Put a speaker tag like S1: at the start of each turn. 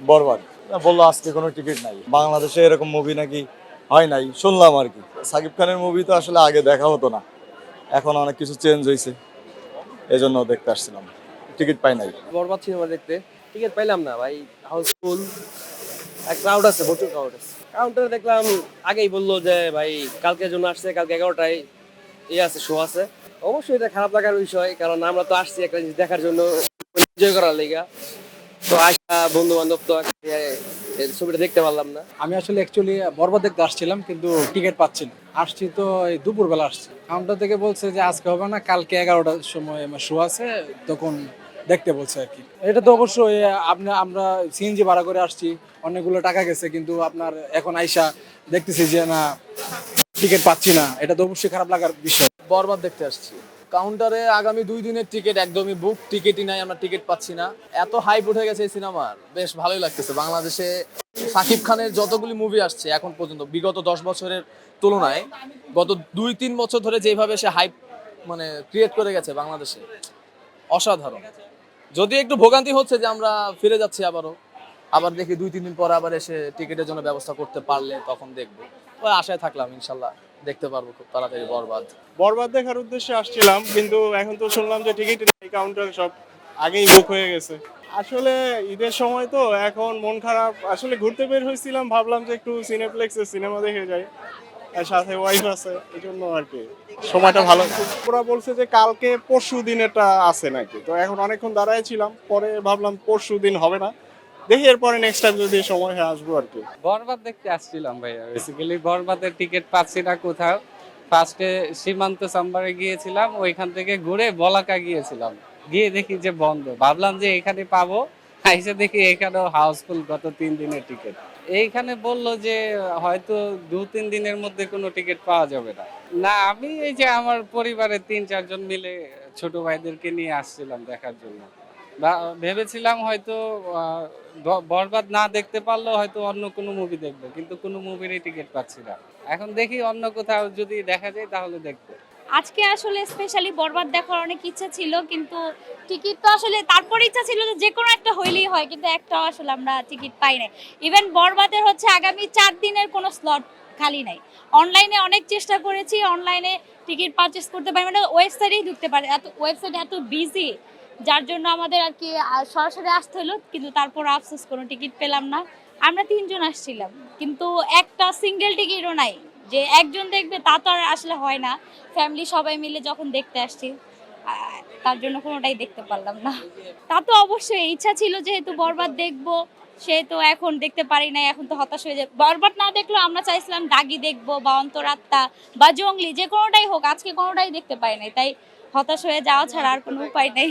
S1: বরবাদ। বলল আজকে কোনো টিকিট নাই। বাংলাদেশে এরকম মুভি নাকি হয় নাই, শুনলাম আর কি। সাকিব খানের মুভি তো আসলে আগে দেখা হতো না। এখন অনেক কিছু চেঞ্জ হয়েছে এই জন্য দেখতে আসছিলাম। টিকিট পাই নাই।
S2: বরবাদ সিনেমা দেখতে। টিকিট পাইলাম না ভাই। হাউসফুল ক্রাউড আছে, প্রচুর ক্রাউড আছে। কাউন্টারে দেখলাম, আগেই বলল যে ভাই কালকের জন্য আসছে, কালকে এগারোটায়। ইয়ে আছে শো আছে। অবশ্যই এটা খারাপ লাগার বিষয়, কারণ আমরা তো আসছি একটা জিনিস দেখার জন্য। এনজয় করার লেগা। তো আসা বন্ধু বান্ধব তো ছবিটা দেখতে পারলাম না।
S3: আমি আসলে অ্যাকচুয়ালি বরবাদ দেখতে আসছিলাম কিন্তু টিকিট পাচ্ছি না আসছি তো এই দুপুরবেলা আসছি। কাউন্টার থেকে বলছে যে আজকে হবে না কালকে এগারোটার সময় আমার শো আছে তখন দেখতে বলছে আর কি। এটা তো অবশ্যই আপনি আমরা সিএনজি ভাড়া করে আসছি অনেকগুলো টাকা গেছে কিন্তু আপনার এখন আইসা দেখতেছি যে না টিকিট পাচ্ছি না। এটা তো অবশ্যই খারাপ লাগার বিষয়।
S4: বরবাদ দেখতে আসছি। কাউন্টারে আগামী দুই দিনের টিকিট একদমই বুক টিকিটই নাই, আমরা টিকিট পাচ্ছি না। এত হাইপ উঠে গেছে এই সিনেমার। বেশ ভালোই লাগতেছে। বাংলাদেশে সাকিব খানের যতগুলি মুভি আসছে এখন পর্যন্ত, বিগত দশ বছরের তুলনায়, গত দুই তিন বছর ধরে যেভাবে সে হাইপ মানে ক্রিয়েট করে গেছে বাংলাদেশে, অসাধারণ। যদি একটু ভোগান্তি হচ্ছে যে আমরা ফিরে যাচ্ছি আবারও, আবার দেখি দুই তিন দিন পর আবার এসে টিকিটের জন্য ব্যবস্থা করতে পারলে তখন দেখব। আশায় থাকলাম, ইনশাল্লাহ। দেখতে পারব খুব তাড়াতাড়ি বরবাদ।
S5: বরবাদ দেখার উদ্দেশ্যে আসছিলাম, কিন্তু এখন তো শুনলাম যে টিকিট কাউন্টার সব আগেই বুক হয়ে গেছে। আসলে ঈদের সময় তো এখন মন খারাপ, আসলে ঘুরতে বের হয়েছিলাম, ভাবলাম যে একটু সিনেপ্লেক্সে সিনেমা দেখে যাই, আর সাথে ওয়াইফ আছে, এই জন্য আর কি। সময়টা ভালো ওরা বলছে যে কালকে পরশু দিন এটা আছে নাকি? তো এখন অনেকক্ষণ দাঁড়ায় ছিলাম, পরে ভাবলাম পরশু দিন হবে না। দেখি এরপরে নেক্সট টাইম যদি সময় হয় আসব আর কি।
S6: বরবাদ দেখতে আসছিলাম ভাইয়া। বেসিক্যালি বরবাদের টিকিট পাচ্ছি না কোথাও। ফার্স্টে সীমান্ত চাম্বারে গিয়েছিলাম, ওইখান থেকে ঘুরে বলাকা গিয়েছিলাম। গিয়ে দেখি যে বন্ধ। ভাবলাম যে এখানে পাবো। এসে দেখি এখানেও হাউসফুল গত তিন দিনের টিকিট এইখানে বলল যে হয়তো দু তিন দিনের মধ্যে কোনো টিকিট পাওয়া যাবে না। না, আমি এই যে আমার পরিবারের তিন চারজন মিলে ছোট ভাইদেরকে নিয়ে আসছিলাম দেখার জন্য। ভেবেছিলাম হয়তো বরবাদ না দেখতে পারলেও হয়তো অন্য কোনো মুভি দেখব, কিন্তু কোনো মুভিরই টিকিট পাচ্ছি না। এখন দেখি অন্য কোথাও যদি দেখা যায় তাহলে দেখব।
S7: আজকে আসলে স্পেশালি বরবাদ দেখার অনেক ইচ্ছা ছিল, কিন্তু টিকিট তো আসলে তারপরে ইচ্ছা ছিল যে যে কোনো একটা হইলেই হয়, কিন্তু একটাও আসলে আমরা টিকিট পাই নাই। ইভেন বরবাদের হচ্ছে আগামী চার দিনের কোনো স্লট খালি নাই। অনলাইনে অনেক চেষ্টা করেছি অনলাইনে টিকিট পারচেস করতে পারি মানে ওয়েবসাইটেই ঢুকতে পারে। এত ওয়েবসাইট এত বিজি যার জন্য আমাদের আর কি সরাসরি আসতে হলো, কিন্তু তারপর আফসোস কোনো টিকিট পেলাম না। আমরা তিনজন আসছিলাম, কিন্তু একটা সিঙ্গেল টিকিটও নাই। যে একজন দেখবে, তা তো আর আসলে হয় না। ফ্যামিলি সবাই মিলে যখন দেখতে আসছি তার জন্য কোনোটাই দেখতে পারলাম না। তা তো অবশ্যই, ইচ্ছা ছিল যেহেতু বরবাদ দেখব, সেহেতু এখন দেখতে পারি না এখন তো হতাশ হয়ে যায়। বরবাদ না দেখলেও আমরা চাইছিলাম দাগি দেখব বা অন্তরাত্মা বা জঙ্গলি, যে কোনোটাই হোক, আজকে কোনোটাই দেখতে পাই নাই। তাই হতাশ হয়ে যাওয়া ছাড়া আর কোনো উপায় নেই।